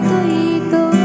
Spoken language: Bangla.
と糸